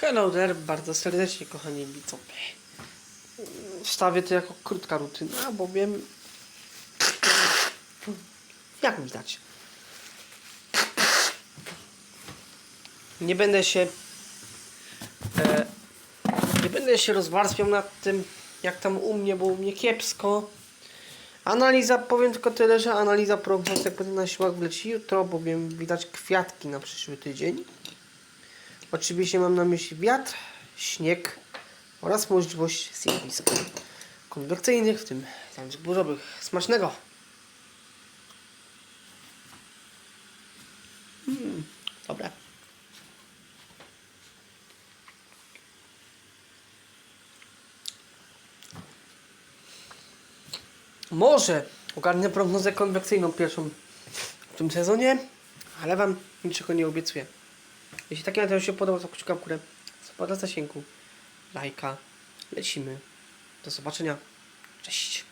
Hello there, bardzo serdecznie kochani widzowie. Wstawię to jako krótka rutyna, bowiem jak widać nie będę się e, nie będę się rozwarstwiał nad tym jak tam u mnie, bo u mnie kiepsko. Analiza, powiem tylko tyle, że analiza prognoz jak będę na siłach wleci jutro, bowiem widać kwiatki na przyszły tydzień. Oczywiście mam na myśli wiatr, śnieg oraz możliwość zjawisk konwekcyjnych, w tym zjawisk burzowych. Smacznego! Mm, dobre. Może ogarnę prognozę konwekcyjną pierwszą w tym sezonie, ale Wam niczego nie obiecuję. Jeśli taki materiał się podobał, to kciuka w górę, spada zasięgu, lajka, lecimy. Do zobaczenia. Cześć.